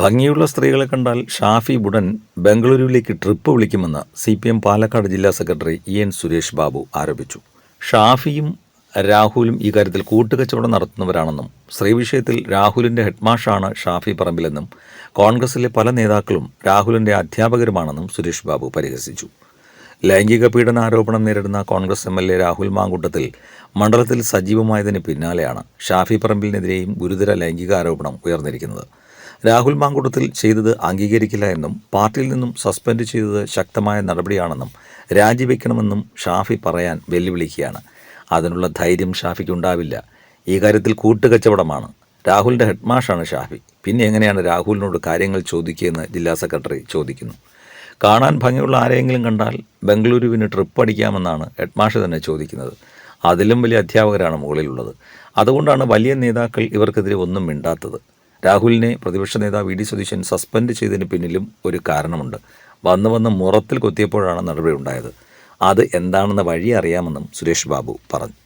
ഭംഗിയുള്ള സ്ത്രീകളെ കണ്ടാൽ ഷാഫി ബുഡൻ ബംഗളൂരുവിലേക്ക് ട്രിപ്പ് വിളിക്കുമെന്ന് സി പി എം പാലക്കാട് ജില്ലാ secretary E N Suresh Babu ആരോപിച്ചു. ഷാഫിയും രാഹുലും ഈ കാര്യത്തിൽ കൂട്ടുകച്ചവടം നടത്തുന്നവരാണെന്നും സ്ത്രീ വിഷയത്തിൽ രാഹുലിന്റെ ഹെഡ്മാഷാണ് ഷാഫി പറമ്പിലെന്നും കോൺഗ്രസിലെ പല നേതാക്കളും രാഹുലിന്റെ അധ്യാപകരുമാണെന്നും സുരേഷ് ബാബു പരിഹസിച്ചു. ലൈംഗിക പീഡന ആരോപണം നേരിടുന്ന Congress M L A Rahul Mankoottathil മണ്ഡലത്തിൽ സജീവമായതിന് പിന്നാലെയാണ് ഷാഫി പറമ്പിലിനെതിരെയും ഗുരുതര ലൈംഗിക ആരോപണം ഉയർന്നിരിക്കുന്നത്. രാഹുൽ മാങ്കുടത്തിൽ ചെയ്തത് അംഗീകരിക്കില്ല എന്നും പാർട്ടിയിൽ നിന്നും സസ്പെൻഡ് ചെയ്തത് ശക്തമായ നടപടിയാണെന്നും രാജിവെക്കണമെന്നും ഷാഫി പറയാൻ വെല്ലുവിളിക്കുകയാണ്. അതിനുള്ള ധൈര്യം ഷാഫിക്ക് ഉണ്ടാവില്ല. ഈ കാര്യത്തിൽ കൂട്ടുകച്ചവടമാണ്. രാഹുലിന്റെ ഹെഡ്മാഷാണ് ഷാഫി. പിന്നെ എങ്ങനെയാണ് രാഹുലിനോട് കാര്യങ്ങൾ ചോദിക്കുകയെന്ന് ജില്ലാ സെക്രട്ടറി ചോദിക്കുന്നു. കാണാൻ ഭംഗിയുള്ള ആരെയെങ്കിലും കണ്ടാൽ ബംഗളൂരുവിന് ട്രിപ്പ് അടിക്കാമെന്നാണ് ഹെഡ്മാഷ് തന്നെ ചോദിക്കുന്നത്. അതിലും വലിയ അധ്യാപകരാണ് മുകളിലുള്ളത്. അതുകൊണ്ടാണ് വലിയ നേതാക്കൾ ഇവർക്കെതിരെ ഒന്നും മിണ്ടാത്തത്. രാഹുലിനെ പ്രതിപക്ഷ നേതാവ് വി ഡി സതീശൻ സസ്പെൻഡ് ചെയ്തതിന് പിന്നിലും ഒരു കാരണമുണ്ട്. വന്ന് വന്ന് മുറത്തിൽ കൊത്തിയപ്പോഴാണ് നടപടി ഉണ്ടായത്. അത് എന്താണെന്ന വഴി അറിയാമെന്നും സുരേഷ് ബാബു പറഞ്ഞു.